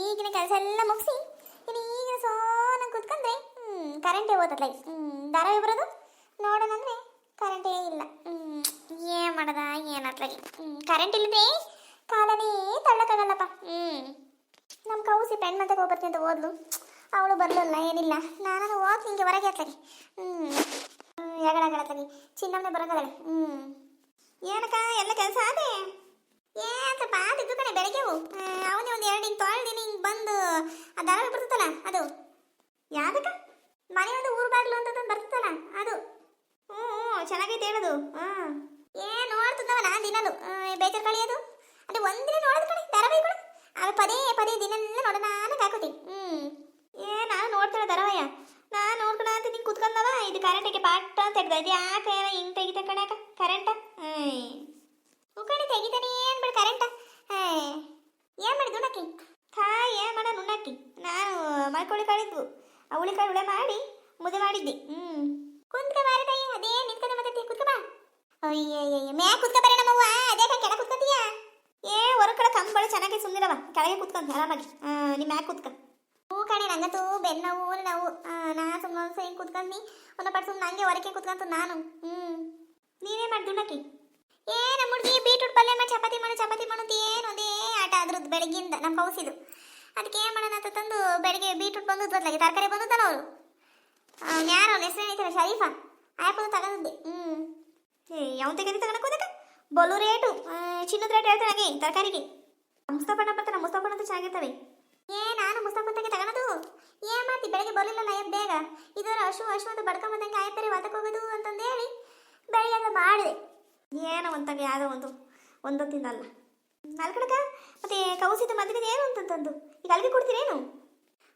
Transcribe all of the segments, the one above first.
ಈಗಿನ ಕೆಲಸ ಎಲ್ಲ ಮುಗಿಸಿ, ಇನ್ನು ಈಗಿನ ಸೋನ ಕೂತ್ಕೊಂಡ್ರೆ ಹ್ಞೂ ಕರೆಂಟೇ ಹೋತತ್ಲ ಹ್ಞೂ ಧಾರಾವಾಹಿ ಬರೋದು ನೋಡೋಣ ಅಂದರೆ ಕರೆಂಟೇ ಇಲ್ಲ. ಹ್ಞೂ ಏನು ಮಾಡದ ಏನಾತ್ಲಾಗಿ ಹ್ಞೂ ಕರೆಂಟ್ ಇಲ್ಲದೆ ಕಾಲನೇ ತಳ್ಳಕ್ಕಾಗಲ್ಲಪ್ಪ. ಹ್ಞೂ ನಮ್ಮ ಕೌಸಿ ಪೆಣ್ ಮತ್ತೆ ಹೋಗ್ಬರ್ತೀನಿ ಅಂತ ಓದ್ಲು ಅವಳು ಬರಲಿಲ್ಲ, ಏನಿಲ್ಲ. ನಾನು ಹೋಗಿ ಹಿಂಗೆ ಹೊರಗೆ ಹತ್ತಲಿ ಹ್ಞೂ ಎಗಳಗಳತ್ಲಾಗಿ ಚಿನ್ನಮ್ಮನೆ ಬರೋಕದಳೆ ಹ್ಞೂ ಏನಕ್ಕ ಎಲ್ಲ ಕೆಲಸ ಆದೆ ಏ ಸ್ವಲ್ಪ ಆದಿದ್ದು ಕಣೆ ಬೆಳಗ್ಗೆವು ಅವನೇ ಒಂದು ಎರಡು ಹಿಂಗೆ ತೊಳ್ದಿನಿ ಹಿಂಗೆ ಬಂದು ಆ ಧಾರಾವಾಹಿ ಬರ್ತದಲ್ಲ ಅದು ಯಾವ್ದಕ್ಕ ಮನೆ ಒಂದು ಊರು ಬಾಗ್ಲು ಅಂತ ಬರ್ತದಲ್ಲ ಅದು ಹ್ಞೂ ಹ್ಞೂ ಚೆನ್ನಾಗೈತೆ ಹೇಳೋದು. ಹಾಂ. ಏ ನಾನು ದಿನಲು ಬೇಜಾರು ಕಳಿಯೋದು ಅದು. ಒಂದಿನ ನೋಡೋದು ಕಣೆ ಧಾರಾವಾಹಿಗಳು ಪದೇ ಪದೇ ದಿನ ನೋಡೋಣ ನಾನು ಹಾಕೋತಿ ಹ್ಞೂ ಏ, ನಾನು ನೋಡ್ತಾಳೆ ಧಾರಾವಾಹಿ ನಾನು ನೋಡ್ಕೊಳ ಅಂತ ನಿಂಗೆ ಕುತ್ಕೊಂಡವ? ಇದು ಕರೆಂಟಿಗೆ ಪಾಟ್ ಅಂತ ತೆಗ್ದ. ಇದು ಯಾಕೆ ಹಿಂಗೆ ತೆಗಿತ ಕಣಕ ಕರೆಂಟ ಉಕ್ಕಣಿ ತೆಗಿತಾನೆ ಏನು ಬಿಡು ಕರೆಂಟ ಏನು ಮಾಡಿದ್ದು ಉಣ್ಣಕ್ಕಿ ಥಾ ಏನು ಮಾಡ ನುಣ್ಣಕ್ಕಿ? ನಾನು ಮಲ್ಕೊಳ್ಳಿ ಕಳಿದ್ವು ಆ ಉಳಿಕಾಯಿ ಉಳೆ ಮಾಡಿ ಮುದ್ದೆ ಮಾಡಿದ್ದೆ. ಹ್ಮ್. ಕುಂತ್ಕ ಬಾರ ತಾಯಿ ಅದೇ ನಿಂತ್ಕೊಂಡೆ ಮಾತಾಡ್ತೀಯ ಕುತ್ಕ ಬಾ. ಅಯ್ಯಯ್ಯ ಮ್ಯಾ ಕುತ್ಕ ಬರ ನಮ್ಮವ್ವ ಅದೇ ಕೆಳಗೆ ಕುತ್ಕೊಂತೀಯ? ಏ ಹೊರ ಕಡೆ ಕಂಬಳು ಚೆನ್ನಾಗಿ ಸುಮ್ಮನಿರವ ಕೆಳಗೆ ಕುತ್ಕೊಂತ ಆರಾಮಾಗಿ. ಆ, ನೀ ಮ್ಯಾಕ್ ಕುತ್ಕ. ಹೂ ಕಣೆ ನಂಗಂತೂ ಬೆನ್ನು ನೋವು. ನಾ ಸುಮ್ಮನೆ ಒಂದು ಸೈ ಕುತ್ಕೊಂಡಿ ಒಂದು ಪಟ್ಟು ಸುಮ್ಮನೆ ಹಂಗೆ ಹೊರಗೆ ಕುತ್ಕೊಂತ ನಾನು. ಹ್ಞೂ ನೀನೇ ಮಾಡ್ದು ನಕ್ಕಿ ಏ ನಮ್ಮ ಹುಡುಗಿ ಬೀಟ್ರೂಟ್ ಪಲ್ಯ ಮಾಡಿ ಚಪಾತಿ ಮಾಡು ಚಪಾತಿ ಮಾಡು ಅಂತ ಏನು ಅದೇ ಆಟ ಅದ್ರದ್ದು ಬೆಳಗ್ಗಿಂದ ನಮ್ಮ ಕೌಸಿದು ಅದಕ್ಕೆ ಏನು ಮಾಡೋಣ ಅಂತ ತಂದು ಬೆಳಗ್ಗೆ ಬೀಟ್ರೂಟ್ ಬಂದು ತರಕಾರಿ ಬಂದಲ್ಲ ಅವರು ಯಾರು ಅವ್ನ ಹೆಸರು ಏನೈತಾರೆ ಶರೀಫಾ? ಆ್ಯಪಲ್ ತಗೊಂಡಿದ್ದೆ ಹ್ಞೂ ಯಾವ ತೆಗೆದು ತಗೊಳಕ್ಕೆ ಹೋದಕ್ಕ ಬಲು ರೇಟು ಚಿನ್ನದ ರೇಟ್ ಹೇಳ್ತಾರೆ ಹಾಗೆ, ತರಕಾರಿಗೆ. ಮುಸ್ತಫಣ್ಣ ಬರ್ತಾನೆ, ಮುಸ್ತಫಣ್ಣ ಅಂತ ಚೆನ್ನಾಗಿರ್ತವೆ ಏ, ನಾನು ಮುಸ್ತಫಂತಗೆ ತಗೊಳೋದು ಏನು ಮಾಡ್ತಿ, ಬೆಳಗ್ಗೆ ಬರಲಿಲ್ಲ ಅಯ್ಯ ಬೇಗ? ಇದರ ಹಶು ಹಶು ಅಂತ ಬಡ್ಕೊಂಬಂದಂಗೆ ಆಯ್ತು ಬೇರೆ ಹೊತ್ತಕ್ಕೆ ಹೋಗೋದು ಅಂತಂದು ಹೇಳಿ ಬೆಳಗ್ಗೆ ಮಾಡಿದೆ. ಏನೋ ಒಂತಾಗ ಯಾವುದೋ ಒಂದು, ಒಂದೊತ್ತಿಂದಲ್ಲ. ಅಲ್ಕಡಕ ಮತ್ತೆ ಕೌಸಿದ ಮದುವೆ ಏನು ಅಂತಂತಂದು? ಈಗ ಅಲ್ಲಿಗೆ ಕೊಡ್ತೀರೇನು?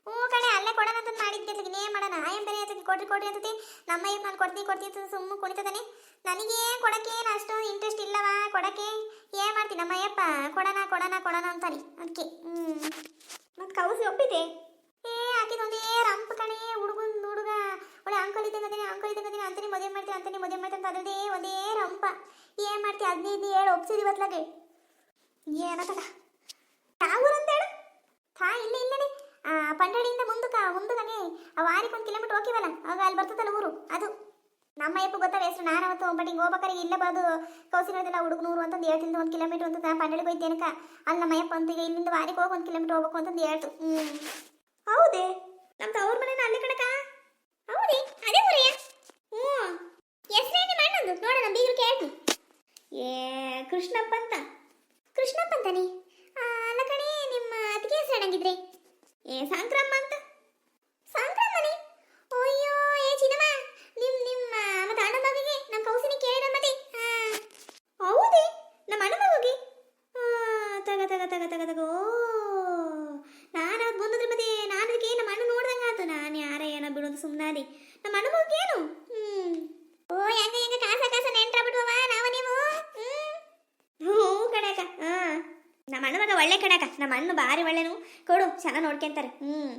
ಹ್ಞೂ ಕಣೆ, ಅಲ್ಲೇ ಕೊಡೋಣ ಅಂತ ಮಾಡಿದ್ದೆ ಅತ್ಲಾಗೆ ಏನ್ ಮಾಡೋಣ? ಆಯಂ ಬೇರೆ ಅದಕ್ಕೆ ಕೊಡ್ರಿ ಕೊಡ್ರಿ ಅಂತತಿ ನಮ್ಮ ಅಯ್ಯಪ್ಪ ನಾನು ಕೊಡ್ತೀನಿ ಕೊಡ್ತೀನಿ ಅಂತ ಸುಮ್ಮನೆ ಕುಣಿತದಾನೆ. ನನಗೆ ಕೊಡಕ್ಕೆ ಏನು ಅಷ್ಟೊಂದು ಇಂಟ್ರೆಸ್ಟ್ ಇಲ್ಲವಾ? ಕೊಡಕ್ಕೆ? ಏನು ಮಾಡ್ತೀನಿ ನಮ್ಮ ಅಯ್ಯಪ್ಪ ಕೊಡೋಣ ಕೊಡೋಣ ಕೊಡೋಣ ಅಂತಾನೆ ಅದಕ್ಕೆ ಹ್ಞೂ ಮತ್ತು ಕೌಸಿ ಒಪ್ಪಿದೆ ಏ ಆಕಿದೊಂದೇ ರಂಪ ಕಣೆ, ಹುಡುಗನ್ ಹುಡುಗ. ಒಳ್ಳೆ ಅಂಕಲ್ ಇದ್ದಂಗದಿನ ಅಂಕಲ್ ಇದ್ದಂಗದಿನ ಅಂತಾನೆ ಮದುವೆ ಮಾಡ್ತೀನಿ ಅಂತಾನೆ ಮದುವೆ ಮಾಡ್ತೀನಿ ಅಂತ ಅದೇ ಒಂದೇ ರಂಪ. ಏನು ಮಾಡ್ತಿ, ಹದಿನೈದು ಹೇಳು ಒಪ್ಸಿದಿ ಬತ್ಲಾಗೆ ಏನತಕ ಯಾವ ಊರಂತ ಹೇಳು ಥಾ, ಇಲ್ಲ ಇಲ್ಲನೇ ಪಂಡಳಿಯಿಂದ ಮುಂದಕ್ಕ ಮುಂದಕನೆ ಆ ವಾರಿಗೆ ಒಂದು ಕಿಲೋಮೀಟರ್ ಹೋಗಿವಲ್ಲ ಆಗ ಅಲ್ಲಿ ಬರ್ತದಲ್ಲ ಊರು, ಅದು. ನಮ್ಮ ಅಯ್ಯಪ್ಪ ಗೊತ್ತಾವ ಹೆಸರು, ನಾನು ಅವತ್ತು ಬಟ್ ಹಿಂಗೆ ಹೋಗ್ಬೇಕಾರೆ ಇಲ್ಲ ಬಾದು ಕೌಸಿನದಿಲ್ಲ ಹುಡುಗನೂರು ಅಂತಂದು ಹೇಳ್ತಿಂದ ಒಂದು ಕಿಲೋಮೀಟರ್ ಅಂತ ಪಂಡಳಿಗೆ ಹೋಯ್ತೇನಕ ಅಲ್ಲಿ ನಮ್ಮ ಅಯ್ಯಪ್ಪ ಅಂತ ಇಲ್ಲಿಂದ ವಾರಿಗೆ ಹೋಗಿ ಒಂದು ಕಿಲೋಮೀಟರ್ ಹೋಗ್ಬೇಕು ಅಂತಂದು ಹೇಳ್ತು. ಹ್ಞೂ ಹೌದೇ? ನಮ್ದು ಅವ್ರ ಮನೇನ ಅಲ್ಲಿ ಕಣಕ ಹೌದೇ? ಅದೇ ಊರಯ್ಯ ಹ್ಞೂ ಹೆಸರೇನೆ ನೋಡಿ ನಮ್ಮ ಬೀಗರು ಕೇಳ್ತು. ಏ, ಕೃಷ್ಣಪ್ಪ ಅಂತ. ಕೃಷ್ಣಪ್ಪ ಅಂತಾನೆ? ಅಲ್ಲ ಕಣೆ, ನಿಮ್ಮ ಅತ್ತಿಗೆ ಹೆಸರು ಏ ಸಂಕ್ರಮ ಅಂತ? ಸಂಕ್ರಮ್ಮನೆ ಅಯ್ಯೋ, ಏ ಚಿನ್ನಮ್ಮ, ನಿಮ್, ನಿಮ್ಮ, ಮತ್ತೆ ಅಣ್ಣ ಮಗಿಗೆ ನಮ್ಮ ಕೌಸಿನಿ ಕೇಳಿದ ಮತ್ತೆ. ಹೌದೇ, ನಮ್ಮ ಅಣ್ಣ ಮಗುಗೆ? ತಗ ತಗ ತಗ ತಗ ತಗ. ನಾನು ಅದು ಬಂದದ್ರ ಮತ್ತೆ ನಾನು ಅದಕ್ಕೆ ನಮ್ಮ ಅಣ್ಣ ನೋಡ್ದಂಗೆ ಆತು ನಾನು ಯಾರ ಏನೋ ಬಿಡೋದು ಸುಮ್ಮನಾದಿ ನಮ್ಮ ಅಣ್ಣ ಮಗುಗೆ ಏನು ಹ್ಮ್ ಓ ಹೆಂಗ ಹೆಂಗ ಕಾಸ ಕಾಸ ನೆಂಟ್ರ ಬಿಡುವವ ನಾವ ನೀವು ಹ್ಮ್ ಹ್ಞೂ ಕಣಕ ಹಾ ನಮ್ಮ ಅಣ್ಣ ಮಗ ಒಳ್ಳೆ ಕಣಕ ನಮ್ಮ ಅಣ್ಣ ಭಾರಿ ಒಳ್ಳೆನು. ಕೊಡು, ಚೆನ್ನಾಗಿ ನೋಡ್ಕೊಂತಾರೆ ಹ್ಮ್.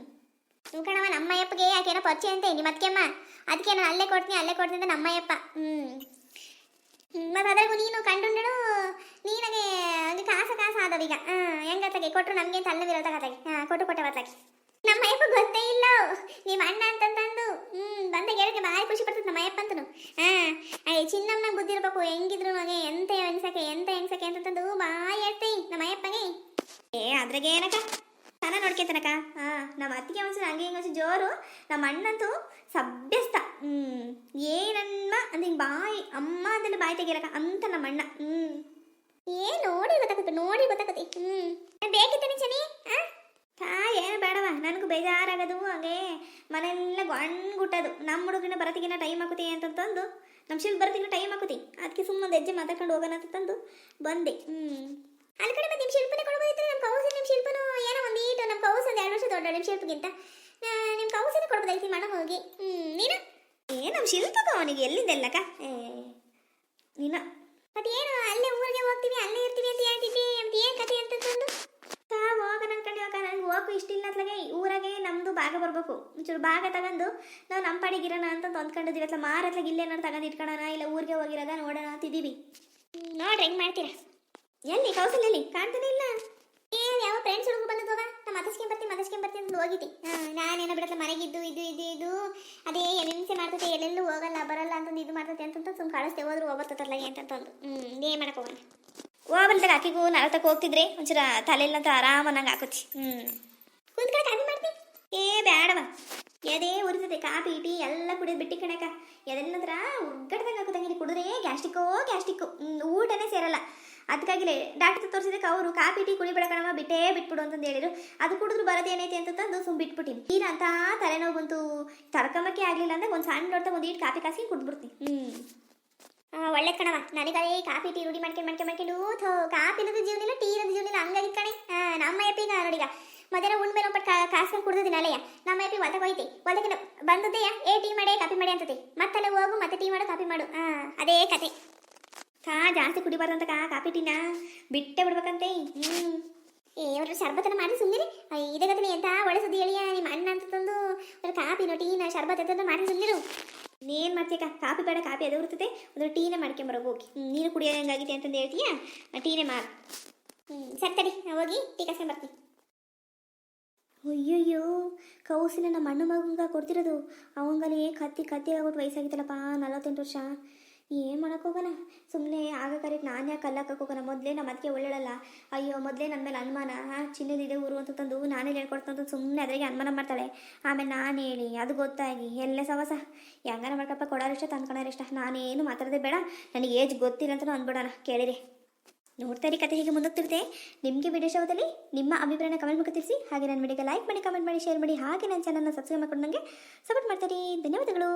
ಹ್ಞೂ ಕಣವ ನಮ್ಮ ಅಯ್ಯಪ್ಪಗೆ ಯಾಕೇನೋ ಪರಿಚಯ ಅಂತೆ, ನಿಮ್ಮ ಅತ್ಕೆಮ್ಮ ಅದಕ್ಕೆ ನಾನು ಅಲ್ಲೇ ಕೊಡ್ತೀನಿ ಅಲ್ಲೇ ಕೊಡ್ತೀನಿ ಅಂತ ನಮ್ಮ ಅಯ್ಯಪ್ಪ ಹ್ಮ್, ಮತ್ತೆ ಅದ್ರಾಗೂ ನೀನು ಕಂಡುಂಡಳು ನೀನಗೆ ಹಂಗೆ ಕಾಸ ಕಾಸ ಆದವೀಗ ಹಾಂ ಹೆಂಗತ್ತಾಗೆ ಕೊಟ್ಟರು ನಮಗೆ ಅಂತ ಅಲ್ಲವಿರೋ ತಗತ್ತಾಗೆ ಹಾಂ, ಕೊಟ್ಟು ಕೊಟ್ಟೆ ಬತ್ತಾಗೆ ನಮ್ಮ ಅಯ್ಯಪ್ಪ ಗೊತ್ತೇ ಇಲ್ಲ. ನಿಮ್ಮ ಅಣ್ಣ ಅಂತಂದು ಹ್ಞೂ ಬಂದ ಹೇಳಿದ್ರೆ ಭಾರಿ ಖುಷಿ ಪಡ್ತದೆ ನಮ್ಮ ಅಯ್ಯಪ್ಪ ಅಂತನು. ಹಾಂ, ಅಯ್ಯ, ಚಿನ್ನಮ್ಮನ ಬುದ್ಧಿ ಇರಬೇಕು. ಹೆಂಗಿದ್ರು ಮಗ ಎಂತ ಹೆಂಗ್ಸಕ್ಕೆ ಎಂತ ಹೆಂಗ್ಸಕ್ಕೆ ಅಂತಂದು ಅಯ್ಯಪ್ಪಗೆ ಏ ಅದ್ರಾಗೆ ಏನಕ್ಕ ಚೆನ್ನಾಗಿ ನೋಡ್ಕೊತಾನಕ್ಕ ಹಾಂ ನಮ್ಮ ಅತ್ತಿಗೆ ಒಂದ್ಸಲ ಹಂಗೆ ಹಿಂಗೆ ಒಂದ್ಸಲ ಜೋರು ನಮ್ಮ ಅಣ್ಣಂತೂ ಸಭ್ಯಸ್ತ ಹ್ಞೂ ಏನಮ್ಮ ಅಂತ ಹಿಂಗೆ ಬಾಯಿ ಅಮ್ಮ ಅದನ್ನು ಬಾಯಿ ತೆಗಿಯಲಕ್ಕ ಅಂತ ನಮ್ಮ ಅಣ್ಣ ಹ್ಞೂ ಏ ನೋಡಿ ಗೊತ್ತಾಗುತ್ತೆ ನೋಡಿ ಗೊತ್ತಾಗುತ್ತೆ ಹ್ಞೂ ಬೇಕಿತ್ತು ಚನಿ ಹಾಂ ಹಾ ಏನು ಬೇಡವ ನನಗೂ ಬೇಜಾರಾಗೋದು ಹಾಗೆ ಮನೆಯೆಲ್ಲ ಗುಟ್ಟೋದು ನಮ್ಮ ಹುಡುಗನ ಬರತಿಗಿನ ಟೈಮ್ ಆಕುತಿ ಅಂತಂದು ನಮ್ಮ ಶಿಲ್ಪ ಬರತಿಗಿನ ಟೈಮ್ ಆಕುತಿ ಅದಕ್ಕೆ ಸುಮ್ಮನೆ ಹೆಜ್ಜೆ ಮಾತಾಡ್ಕೊಂಡು ಹೋಗೋಣ ಅಂತ ತಂದು ಬಂದೆ ಹ್ಞೂ ಅಲ್ಲಿ ಕಡೆ ಮತ್ತೆ ನಿಮ್ಮ ಶಿಲ್ಪನೇ ಕೊಡ್ಬೋದಿತ್ತು. ನಮ್ಮ ಕೌಸಿನ ನಿಮ್ಮ ಶಿಲ್ಪನು ಏನೋ ಒಂದು ಈಟು ನಮ್ಮ ಕೌಸ್ ಒಂದು ಎರಡು ವರ್ಷ ದೊಡ್ಡ ನಿಮ್ಮ ಶಿಲ್ಪಗಿಂತ. ನಿಮ್ಮ ಕೌಸಿನೇ ಕೊಡ್ಬೋದಾಯ್ತು ಮಣ್ಣ ಹೋಗಿ? ಹ್ಞೂ ನೀನು? ಏ, ನಮ್ಮ ಶಿಲ್ಪಗ ಅವನಿಗೆ ಎಲ್ಲಿಂದೆಲ್ಲಕ್ಕ? ಏ, ನೀನ? ಮತ್ತೆ ಏನು, ಅಲ್ಲೇ ಊರಿಗೆ ಹೋಗ್ತೀವಿ, ಅಲ್ಲೇ ಇರ್ತೀವಿ ಅಂತ ಹೇಳ್ತಿದ್ವಿ ಅಂತ ಏನು ಕತೆ ಅಂತಂದು ತಾ ನನ್ನ ಅನ್ಕೊಂಡು ಹೋಗ, ನಂಗೆ ಹೋಗು ಇಷ್ಟಿಲ್ಲ ಅತ್ಲಾಗೆ ಊರಾಗೆ ನಮ್ಮದು ಭಾಗ ಬರಬೇಕು. ಒಂಚೂರು ಭಾಗ ತಗೊಂಡು ನಾವು ನಮ್ಮ ಪಡೆಗಿರೋಣ ಅಂತ ಅಂದ್ಕೊಂಡಿದ್ದೀವಿ ಅತ್ಲ ಮಾರತ್ಲಾಗ ಇಲ್ಲೇನಾರು ತಗೊಂಡು ಇಟ್ಕೊಳ್ಳೋಣ ಇಲ್ಲ ಊರಿಗೆ ಹೋಗಿರೋದ ನೋಡೋಣ ಅಂತಿದ್ದೀವಿ ನೋಡ್ರಿ, ಹೆಂಗೆ ಮಾಡ್ತೀರಾ? ಎಲ್ಲಿ? ಕೌಸಲ್ ಎಲ್ಲಿ ಕಾಣ್ತಾನೆ ಇಲ್ಲ. ಏನ್ ಯಾವ ಫ್ರೆಂಡ್ಸ್ ಹುಡುಗ ಬಂದದ ನಮ್ಮ ಅತ್ತಸ್ಗೆ ಹೋಗಿತಿ ನಾನೇನೋ ಬಿಡತ್ಲ ಮನೆಗಿದ್ದು ಇದು ಇದು ಇದು ಅದೇ ಹಿಂಸೆ ಮಾಡ್ತೈತೆ, ಎಲ್ಲೆಲ್ಲೂ ಹೋಗಲ್ಲ, ಬರಲ್ಲ ಅಂತಂದು ಇದು ಮಾಡ್ತೈತೆ ಅಂತಂತ ಸುಮ್ ಕಳಿಸ್ತೇ ಹೋದ್ರು ಹೋಗ್ಬರ್ತಲ್ಲ ಅಂತಂದು ಹ್ಞೂ ಏನ್ ಮಾಡಕ್ ಹೋಗೋಣ. ಹೋಗ್ಬಲ್ದಾಗ ಆಕಿಗೂ ನರತಕ್ಕೆ ಹೋಗ್ತಿದ್ರೆ ಒಂಚೂರ ತಲೆಲ್ಲಂತ ಆರಾಮ ನಂಗೆ ಹಾಕೋತಿ ಹ್ಮ್. ಕುಂತ್ಕಡೆ ಕಾಪಿ ಮಾಡ್ತಿ. ಏ ಬೇಡವ ಎದೇ ಉರಿತದೆ ಕಾಪಿ ಟೀ ಎಲ್ಲ ಕುಡಿದು ಬಿಟ್ಟಿ ಕಣಕ ಎದೆಲ್ಲಂದ್ರ ಉಗ್ಗಡ್ದಂಗೆ ಹಾಕೋದಂಗೆ ಕುಡಿದ್ರೆ ಗ್ಯಾಸ್ಟಿಕ್ಕೋ, ಗ್ಯಾಸ್ಟಿಕ್ಕು. ಊಟನೇ ಸೇರಲ್ಲ. ಅದಕ್ಕಾಗಿಲೇ ಡಾಕ್ಟರ್ ತೋರಿಸಿದಕ್ಕೆ ಅವರು ಕಾಫಿ, ಟೀ ಕುಡಿಬೇಡ ಕಣಮ್ಮ ಬಿಟ್ಟೇ ಬಿಟ್ಬಿಡು ಅಂತಂದು ಹೇಳಿದ್ರು. ಅದು ಕುಡಿದ್ರು ಬರೋದೇನೈತೆ ಅಂತ ತಂದು ಸುಮ್ ಬಿಟ್ಬಿಟ್ಟಿನಿ. ತೀರ ಅಂತ ತಲೆನೋವು ಬಂತು. ತಡ್ಕೊಂಬಕ್ಕೆ ಆಗಲಿಲ್ಲ ಅಂದ್ರೆ ಒಂದು ಸಣ್ಣ ನೋಡ್ತಾ ಒಂದು ಈಟ್ ಕಾಫಿ ಕಾಸಿ ಕುಡ್ಬಿಡ್ತೀನಿ ಹ್ಞೂ ಒಳ್ಳೆ ಕಣವ ನನಗದೇ ಕಾಫಿ, ಟೀ ರೂಢಿ ಮಾಡ್ಕೊಂಡು ಮಾಡ್ಕೊಂಡು ಮಾಡ್ಕೊಂಡು ಥೋ ಕಾಫಿ ಇರೋದು ಜೀವನ ಇಲ್ಲ, ಟೀ ಇರೋದು ಜೀವನ ಹಂಗಾಗಿ ಕಣೆ. ನಮ್ಮ ಎಪ್ಪಿಗ ನೋಡಿಗ ಮಧ್ಯಾಹ್ನ ಉಣ್ಮೇಲೆ ಒಬ್ಬಟ್ಟು ಕಾಸ್ಕೊಂಡು ಕುಡ್ದಿದ್ದೀನಲ್ಲಯ್ಯ ನಮ್ಮ ಎಪ್ಪಿ ಹೊಲಕ್ಕೆ ಹೋಯ್ತಿ. ಹೊಲಕ್ಕೆ ಬಂದದ್ದೆಯ ಏ, ಟೀ ಮಾಡಿ, ಕಾಫಿ ಮಾಡಿ ಅಂತತಿ ಮತ್ತಲ್ಲೇ ಹೋಗು, ಮತ್ತೆ ಟೀ ಮಾಡು, ಕಾಫಿ ಮಾಡು. ಅದೇ ಕತೆ. ಕಾ, ಜಾಸ್ತಿ ಕುಡಿಬಾರ್ದಂತ ಕಾ ಕಾಫಿ ಟೀನ, ಬಿಟ್ಟೆ ಬಿಡ್ಬೇಕಂತೆ. ಹ್ಞೂ ಏ ಅವ್ರ ಶರ್ಬತ್ತನ ಮಾಡಿ ಸುಮ್ಮನೆ ಇದಗತನೆ ಎಂತ ಒಳ್ಳೆ ಸುದ್ದಿ ಹೇಳಿಯ? ನಿಮ್ಮ ಅಣ್ಣ ಅಂತ ತಂದು ಕಾಪಿನೋ ಟೀನ, ಶರ್ಬತ್ ಅಂತ ಮಾಡಿ ಸುಮ್ಮನಿರು ನೀನ್ ಮಾಡ್ತೀಯ ಕಾಫಿ ಬೇಡ ಕಾಫಿ ಅದು ಇರ್ತದೆ ಒಂದು ಟೀನೇ ಮಾಡ್ಕೊಂಬರೋ ಹೋಗಿ. ನೀನು ಕುಡಿಯೋದು ಹೆಂಗಾಗಿದೆ ಅಂತಂದು ಹೇಳ್ತೀಯಾ? ಟೀನೇ ಮಾರು ಹ್ಞೂ ಸರಿ ತಡಿ ಹೋಗಿ ಟೀ ಕಾಸ್ಕೊಂಡ್ ಬರ್ತೀನಿ. ಅಯ್ಯಯ್ಯೋ, ಕೌಸಿನ ನಮ್ಮ ಅಣ್ಣ ಮಗಂಗ ಕೊಡ್ತಿರೋದು. ಅವಂಗಲೇ ಕತ್ತಿ ಕತ್ತಿ ಆಗ್ಬಿಟ್ಟು ವಯಸ್ಸಾಗಿತ್ತಲ್ಲಪ್ಪ, ನಲವತ್ತೆಂಟು ವರ್ಷ. ಏನು ಮಾಡೋಕ್ಕೋಗೋಣ ಸುಮ್ಮನೆ ಆಗ ನಾನು ಯಾಕೆ ಹೋಗೋಣ? ಮೊದಲೇ ನಮ್ಮ ಅದಕ್ಕೆ ಒಳ್ಳೇಳಲ್ಲ. ಅಯ್ಯೋ, ಮೊದಲೇ ನನ್ನ ಮೇಲೆ ಅನುಮಾನ. ಚಿನ್ನದಿದೆ ಊರು ಅಂತ ತಂದು ನಾನೇ ಹೇಳ್ಕೊಡ್ತಂದು ಸುಮ್ಮನೆ ಅದ್ರಾಗೆ ಅನುಮಾನ ಮಾಡ್ತಾಳೆ. ಆಮೇಲೆ ನಾನು ಹೇಳಿ, ಅದು ಗೊತ್ತಾಗಿ ಎಲ್ಲ ಸವಸ. ಹೆಂಗಾರ ಮಾಡ್ಕಪ್ಪ, ಕೊಡೋರು ಇಷ್ಟ ತಂದ್ಕೊಳೋರು ಇಷ್ಟ. ನಾನೇನು ಮಾತಾಡೋದೇ ಬೇಡ. ನನಗೆ ಏಜ್ ಗೊತ್ತಿಲ್ಲ ಅಂತಲೂ ಅಂದ್ಬಿಡೋಣ ಕೇಳಿರಿ. ನೋಡ್ತಾ ಇರಿ ಕತೆ ಹೀಗೆ ಮುಂದೋಗ್ತಿರುತ್ತೆ ನಿಮಗೆ ವಿಡಿಯೋ ಶೋದಲ್ಲಿ ನಿಮ್ಮ ಅಭಿಪ್ರಾಯನ ಕಮೆಂಟ್ ಮುಖ ತಿಳಿಸಿ, ಹಾಗೆ ನನ್ನ ವಿಡಿಯೋಗೆ ಲೈಕ್ ಮಾಡಿ ಕಮೆಂಟ್ ಮಾಡಿ ಶೇರ್ ಮಾಡಿ, ಹಾಗೆ ನನ್ನ ಚಾನಲ್ನ ಸಬ್ಸ್ಕ್ರೈಬ್ ಮಾಡ್ಕೊಂಡು ನನಗೆ ಸಪೋರ್ಟ್ ಮಾಡ್ತಾರೆ. ಧನ್ಯವಾದಗಳು.